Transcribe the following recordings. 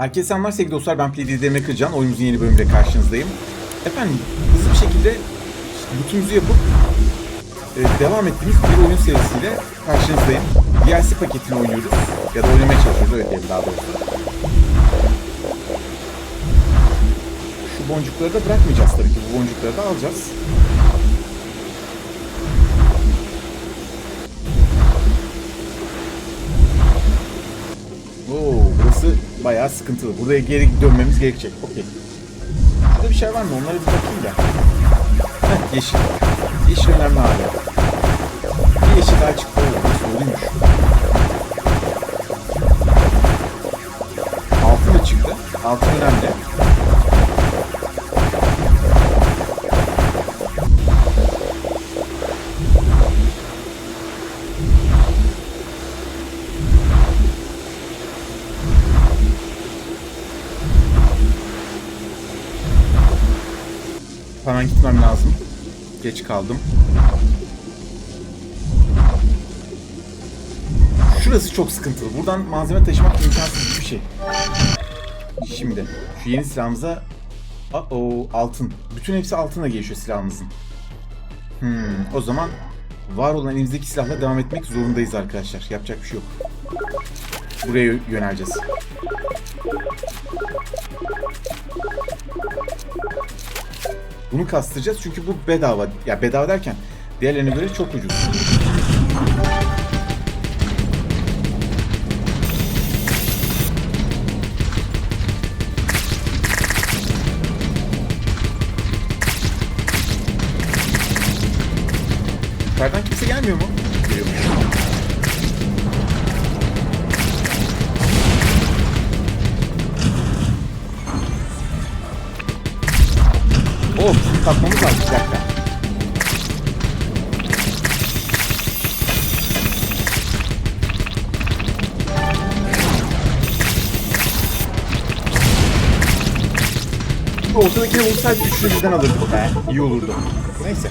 Herkese selamlar sevgili dostlar. Ben Play Demir Kırcan. Oyunumuzun yeni bölümüyle karşınızdayım. Efendim hızlı bir şekilde bütünümüzü yapıp e, devam ettiğimiz bir oyun serisiyle karşınızdayım. DLC paketini oynuyoruz. Ya da oynamaya çalışıyoruz öyle diyelim daha doğrusu. Şu boncukları da bırakmayacağız tabii ki. Bu boncukları da alacağız. Oo, burası bayağı sıkıntılı. Buraya geri dönmemiz gerekecek. Okey. Burada bir şey var mı? Onlara bir bakayım da. Heh, yeşil. Yeşil önemli abi. Bir yeşil daha çıktı. Oo, burası doluymuş. Altın da çıktı. Altın önemli. Hemen gitmem lazım. Geç kaldım. Şurası çok sıkıntılı. Buradan malzeme taşımak imkansız bir şey. Şimdi şu yeni silahımıza o altın. Bütün hepsi altına geçiyor silahımızın. Hmm, o zaman var olan elimizdeki silahla devam etmek zorundayız arkadaşlar. Yapacak bir şey yok. Buraya yö- yöneleceğiz. Bunu kastıracağız çünkü bu bedava. Ya bedava derken diğerlerine göre çok ucuz. Yukarıdan kimse gelmiyor mu? Şunu katmamız lazım. Bir dakika. Şu ortadakine vursaydı üçünü birden alırdık be. İyi olurdu. Neyse.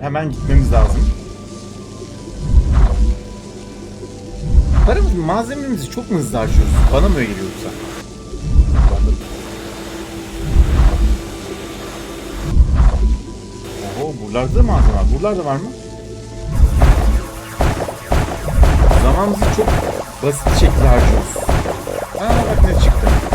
Hemen gitmemiz lazım. Paramız, malzememizi çok mu hızlı harcıyoruz? Bana mı öyle geliyor yoksa? Buralarda da malzeme var. Buralarda var mı? Zamanımızı çok basit şekilde harcıyoruz. Aa bak ne çıktı.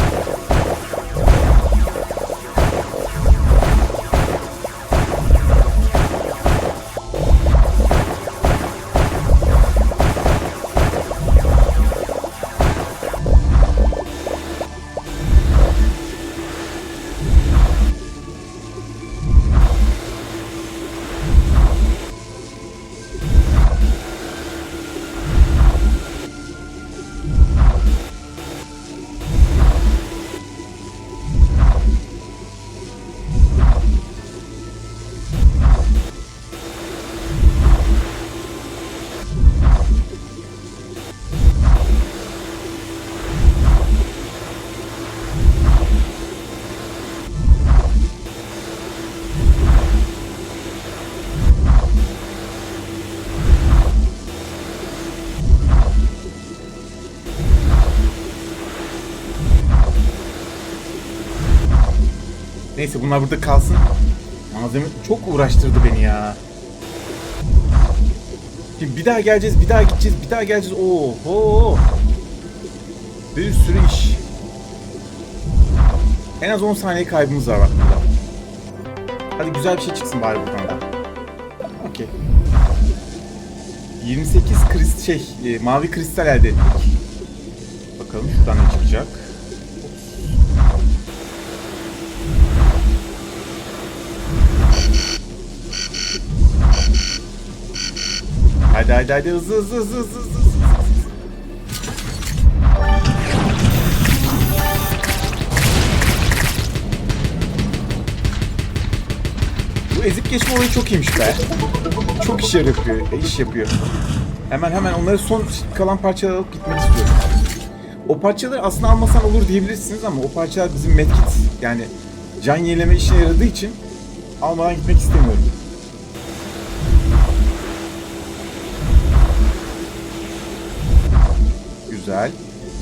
Neyse bunlar burada kalsın. Malzeme çok uğraştırdı beni ya. Şimdi bir daha geleceğiz, bir daha gideceğiz, bir daha geleceğiz. Oho! Bir sürü iş. En az 10 saniye kaybımız var bak burada. Hadi güzel bir şey çıksın bari buradan da. Okey. 28 krist şey, e, mavi kristal elde ettik. Bakalım şuradan ne çıkacak. Hadi hadi hadi hızlı hızlı hızlı hızlı hızlı. Bu ezip geçme olayı çok iyiymiş be. Çok iş yapıyor, iş yapıyor. Hemen hemen onları son kalan parçaları alıp gitmek istiyorum. O parçaları aslında almasan olur diyebilirsiniz ama o parçalar bizim medkit yani can yenileme işine yaradığı için almadan gitmek istemiyorum. Güzel.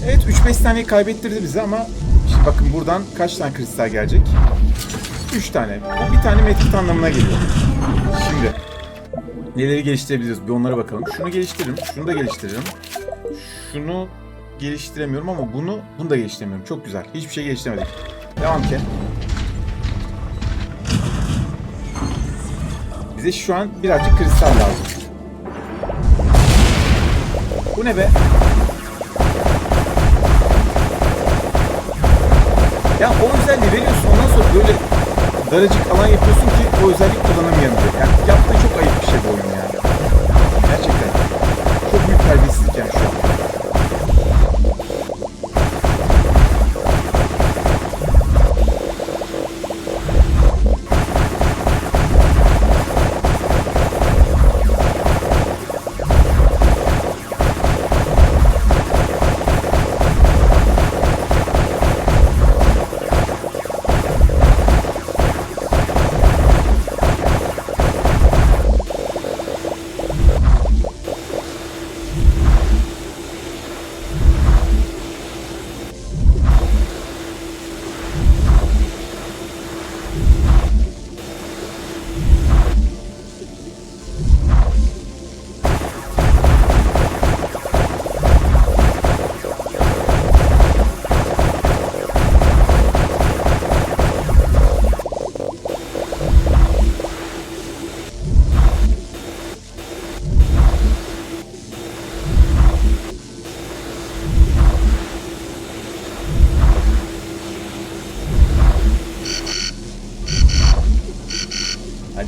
Evet 3-5 saniye kaybettirdi bizi ama şimdi bakın buradan kaç tane kristal gelecek? 3 tane. Bu bir tane medkit anlamına geliyor. Şimdi neleri geliştirebiliriz? Bir onlara bakalım. Şunu geliştiririm. Şunu da geliştiririm. Şunu geliştiremiyorum ama bunu bunu da geliştiremiyorum. Çok güzel. Hiçbir şey geliştiremedik. Devam ki. Bize şu an birazcık kristal lazım. Bu ne be? Ya o özelliği veriyorsun ondan sonra böyle daracık alan yapıyorsun ki o özellik kullanamayabilir. Yani yaptığı çok ayıp bir şey bu oyun yani. Gerçekten. Çok büyük terbiyesizlik yani şu an.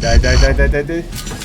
Hadi hadi hadi hadi hadi. hadi.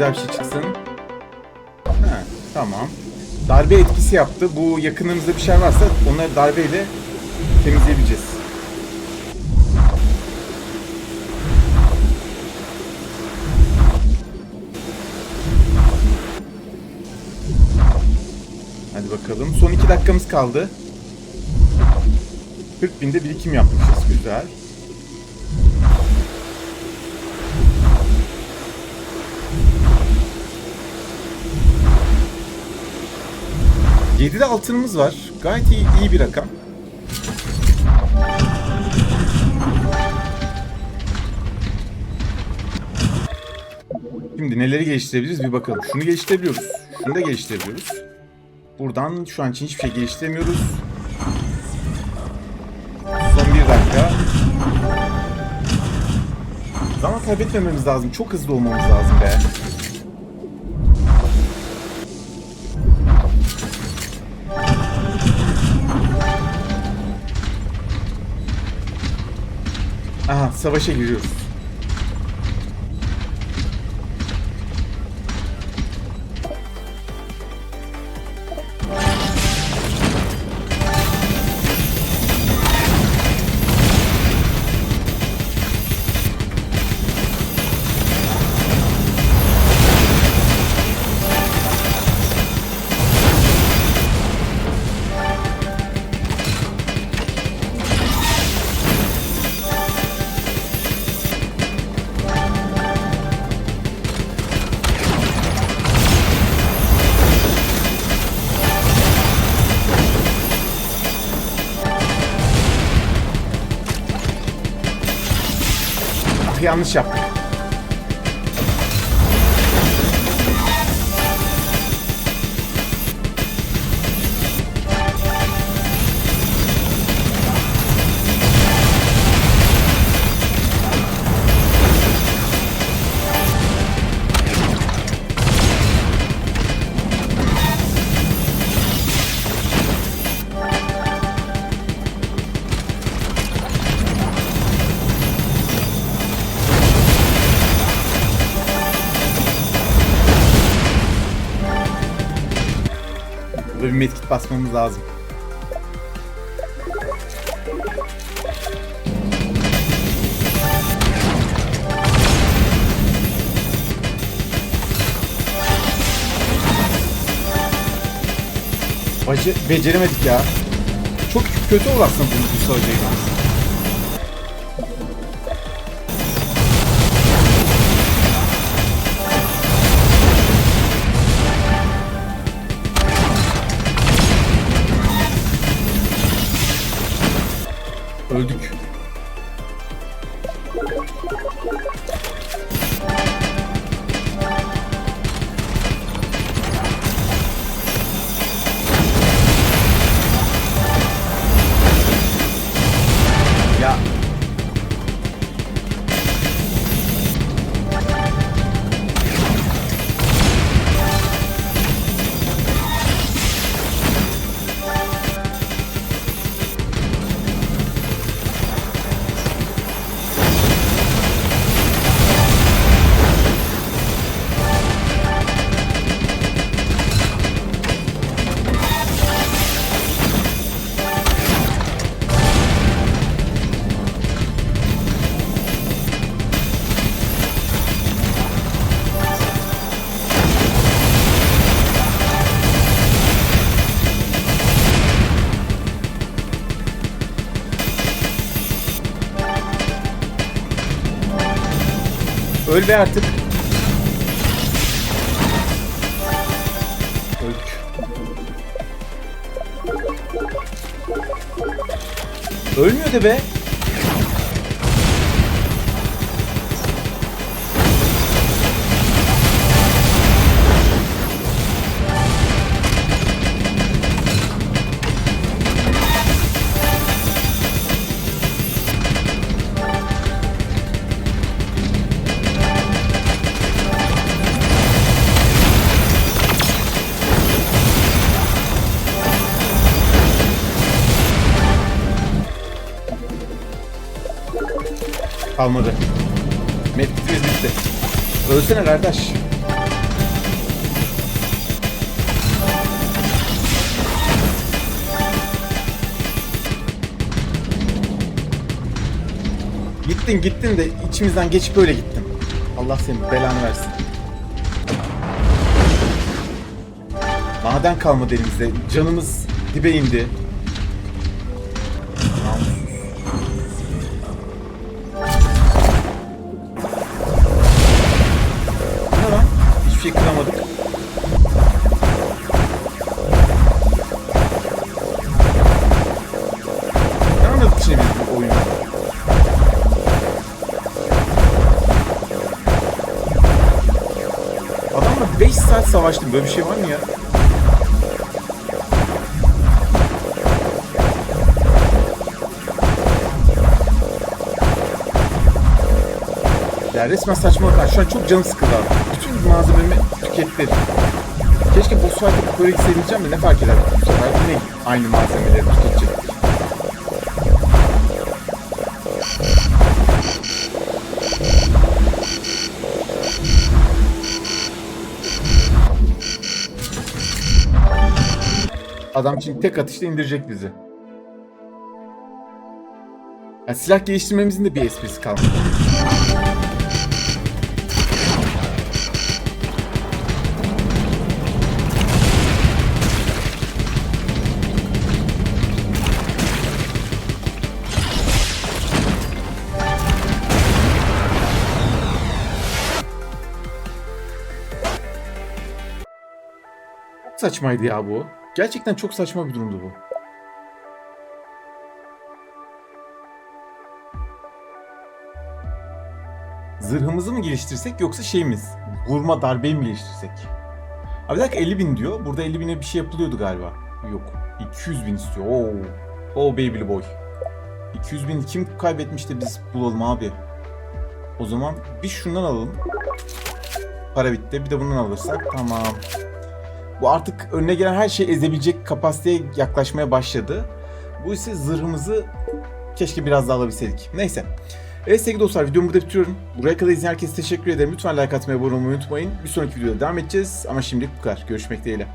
Güzel bir şey çıksın. Ha, tamam. Darbe etkisi yaptı. Bu yakınımızda bir şey varsa onları darbeyle temizleyebileceğiz. Hadi bakalım. Son iki dakikamız kaldı. 40 binde birikim yapmışız. Güzel. Yedide altınımız var. Gayet iyi, iyi bir rakam. Şimdi neleri geliştirebiliriz bir bakalım. Şunu geliştirebiliyoruz. Şunu da geliştirebiliyoruz. Buradan şu an için hiçbir şey geliştiremiyoruz. Son bir dakika. Zaman kaybetmememiz lazım. Çok hızlı olmamız lazım be. Aha savaşa giriyoruz. yanlış yaptım. Basmamız lazım. Bacı beceremedik ya. Çok kötü olasın bunu Hüsa Hoca'yla. Öl be artık. Öldük. Ölmüyor de be. Kalmadı. Medkitimiz bitti. Ölsene kardeş. Gittin gittin de içimizden geçip böyle gittin. Allah senin belanı versin. Maden kalmadı elimizde. Canımız dibe indi. Oyunu? Adamla 5 saat savaştım. Böyle bir şey var mı ya? Ya resmen saçmalık. var. Şu an çok canım sıkıldı abi. Bütün malzememi tüketti. Keşke boss fight'ı böyle hissedeceğim de ne fark eder bu sefer yine aynı malzemeleri tüketecek. Adam şimdi tek atışta indirecek bizi. Ya silah geliştirmemizin de bir esprisi kalmadı. Saçmaydı ya bu. Gerçekten çok saçma bir durumdu bu. Zırhımızı mı geliştirsek yoksa şeyimiz? Vurma darbeyi mi geliştirsek? Abi bir dakika 50 bin diyor. Burada 50 bine bir şey yapılıyordu galiba. Yok. 200 bin istiyor. Oo. Oh baby boy. 200 bin kim kaybetmiş de biz bulalım abi. O zaman bir şundan alalım. Para bitti. Bir de bundan alırsak tamam. Bu artık önüne gelen her şeyi ezebilecek kapasiteye yaklaşmaya başladı. Bu ise zırhımızı keşke biraz daha alabilseydik. Neyse. Evet sevgili dostlar videomu burada bitiriyorum. Buraya kadar izleyen herkese teşekkür ederim. Lütfen like atmayı, abone olmayı unutmayın. Bir sonraki videoda devam edeceğiz. Ama şimdilik bu kadar. Görüşmek dileğiyle.